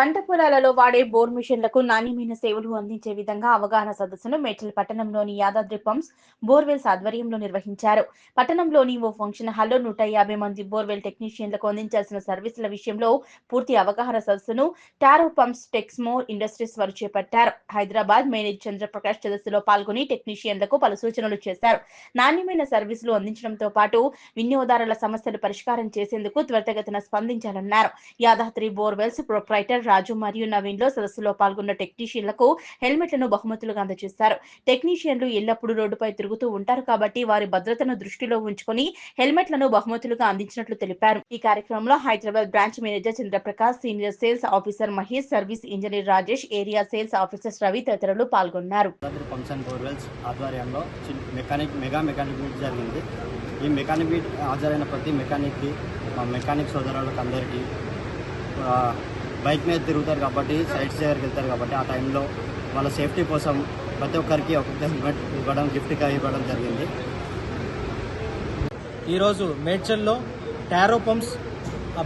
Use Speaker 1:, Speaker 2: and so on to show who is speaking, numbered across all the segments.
Speaker 1: పంట పొలాలలో వాడే బోర్ మిషన్లకు నాణ్యమైన సేవలు అందించే విధంగా అవగాహన సదస్సును మేడ్చల్ పట్టణంలోని యాదాద్రి పంప్స్ బోర్వెల్స్ ఆధ్వర్యంలో నిర్వహించారు. పట్టణంలోని ఓ ఫంక్షన్ హాల్లో నూట యాభై మంది బోర్వెల్ టెక్నీషియన్లకు అందించాల్సిన సర్వీసుల విషయంలో పూర్తి అవగాహన సదస్సును టారో పంప్స్ టెక్స్మో ఇండస్ట్రీస్ వారు చేపట్టారు. హైదరాబాద్ మేనేజ్ చంద్రప్రకాష్ సదస్సులో పాల్గొని టెక్నీషియన్లకు పలు సూచనలు చేశారు. నాణ్యమైన సర్వీసులు అందించడంతో పాటు వినియోగదారుల సమస్యలు పరిష్కారం చేసేందుకు త్వరితగతిన స్పందించాలన్నారు. యాదాద్రి బోర్వెల్స్ ప్రొప్రైటర్ రాజు మరియు నవీన్లో సదస్సులో పాల్గొన్న టెక్నీషియన్లకు హెల్మెట్లను బహుమతులుగా అందజేశారు టెక్నీషియన్లు ఎల్లప్పుడూ రోడ్డుపై తిరుగుతూ ఉంటారు కాబట్టి వారి భద్రతను దృష్టిలో ఉంచుకొని హెల్మెట్లను బహుమతులుగా అందించినట్లు తెలిపారు. ఈ కార్యక్రమంలో Hyderabad branch manager Chandraprakash senior sales officer Mahesh service engineer Rajesh area sales officers Ravi తదితరులు పాల్గొన్నారు.
Speaker 2: బోర్వెల్స్ ఆధ్వర్యంలో మెకానిక్ మెగా మెకానిక్ మీట్ జరిగింది. ఈ మెకానిక్ మీట్ హాజరైన ప్రతి మెకానిక్కి మా మెకానిక్ సోదరులకు అందరికీ బైక్ మీద తిరుగుతారు కాబట్టి సైడ్స్ దగ్గరికి వెళ్తారు కాబట్టి ఆ టైంలో వాళ్ళ సేఫ్టీ కోసం ప్రతి ఒక్కరికి ఒక్కొక్క హెల్మెట్ ఇవ్వడం గిఫ్ట్గా ఇవ్వడం జరిగింది.
Speaker 3: ఈరోజు మేడ్చల్లో టారో పంప్స్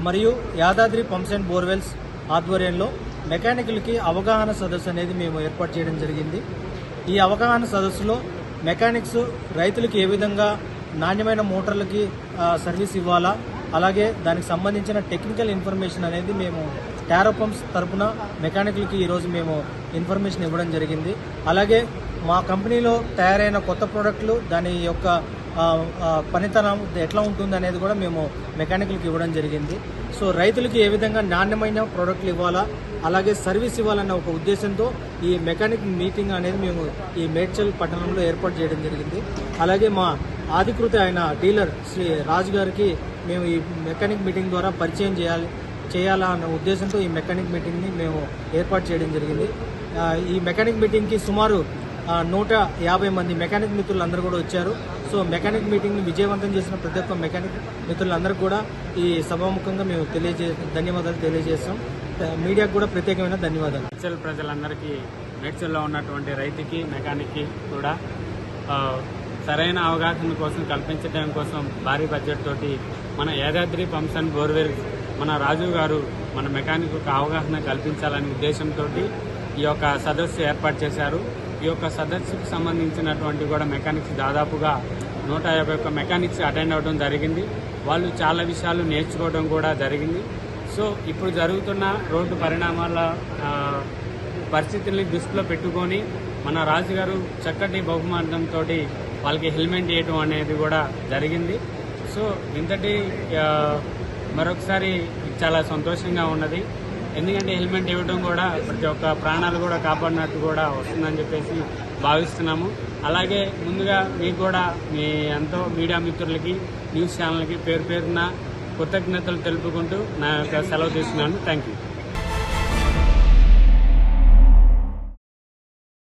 Speaker 3: మరియు యాదాద్రి పంప్స్ అండ్ బోర్వెల్స్ ఆధ్వర్యంలో మెకానికల్కి అవగాహన సదస్సు అనేది మేము ఏర్పాటు చేయడం జరిగింది. ఈ అవగాహన సదస్సులో మెకానిక్స్ రైతులకి ఏ విధంగా నాణ్యమైన మోటార్లకి సర్వీస్ ఇవ్వాలా అలాగే దానికి సంబంధించిన టెక్నికల్ ఇన్ఫర్మేషన్ అనేది మేము టారో పంప్స్ తరపున మెకానికల్కి ఈరోజు మేము ఇన్ఫర్మేషన్ ఇవ్వడం జరిగింది. అలాగే మా కంపెనీలో తయారైన కొత్త ప్రోడక్ట్లు దాని యొక్క పనితనం ఎట్లా ఉంటుంది అనేది కూడా మేము మెకానికల్కి ఇవ్వడం జరిగింది. సో రైతులకి ఏ విధంగా నాణ్యమైన ప్రోడక్ట్లు ఇవ్వాలా అలాగే సర్వీస్ ఇవ్వాలన్న ఒక ఉద్దేశంతో ఈ మెకానిక్ మీటింగ్ అనేది మేము ఈ మేడ్చల్ పట్టణంలో ఏర్పాటు చేయడం జరిగింది. అలాగే మా అధికృత అయిన డీలర్ శ్రీ రాజు గారికి మేము ఈ మెకానిక్ మీటింగ్ ద్వారా పరిచయం చేయాలి చేయాలా అన్న ఉద్దేశంతో ఈ మెకానిక్ మీటింగ్ని మేము ఏర్పాటు చేయడం జరిగింది. ఈ మెకానిక్ మీటింగ్కి సుమారు నూట యాభై మంది మెకానిక్ మిత్రులు అందరూ కూడా వచ్చారు. సో మెకానిక్ మీటింగ్ని విజయవంతం చేసిన ప్రతి ఒక్క మెకానిక్ మిత్రులందరూ కూడా ఈ సభాముఖంగా మేము తెలియజే ధన్యవాదాలు తెలియజేస్తాం. మీడియాకు కూడా ప్రత్యేకమైన ధన్యవాదాలు.
Speaker 4: మేడ్చల్ ప్రజలందరికీ మేడ్చల్లో ఉన్నటువంటి రైతుకి మెకానిక్కి కూడా సరైన అవగాహన కోసం కల్పించడం కోసం భారీ బడ్జెట్ తోటి మన యాదాద్రి పంప్స్ అండ్ బోర్వెల్ మన రాజు గారు మన మెకానిక్ అవగాహన కల్పించాలనే ఉద్దేశంతో ఈ యొక్క సదస్సు ఏర్పాటు చేశారు. ఈ యొక్క సదస్సుకు సంబంధించినటువంటి కూడా మెకానిక్స్ దాదాపుగా నూట యాభై ఒక్క మెకానిక్స్ అటెండ్ అవ్వడం జరిగింది. వాళ్ళు చాలా విషయాలు నేర్చుకోవడం కూడా జరిగింది. సో ఇప్పుడు జరుగుతున్న రోడ్డు పరిణామాల పరిస్థితుల్ని దృష్టిలో పెట్టుకొని మన రాజుగారు చక్కటి బహుమానంతో వాళ్ళకి హెల్మెట్ వేయటం అనేది కూడా జరిగింది. సో ఇంతటి మరొకసారి చాలా సంతోషంగా ఉన్నది. ఎందుకంటే హెల్మెట్ ఇవ్వడం కూడా ప్రతి ఒక్క ప్రాణాలు కూడా కాపాడినట్టు కూడా వస్తుందని చెప్పేసి భావిస్తున్నాము. అలాగే ముందుగా మీకు కూడా మీ ఎంతో మీడియా మిత్రులకి న్యూస్ ఛానల్కి పేరు పేరున కృతజ్ఞతలు తెలుపుకుంటూ నా యొక్క సెలవు తీసుకున్నాను. Thank you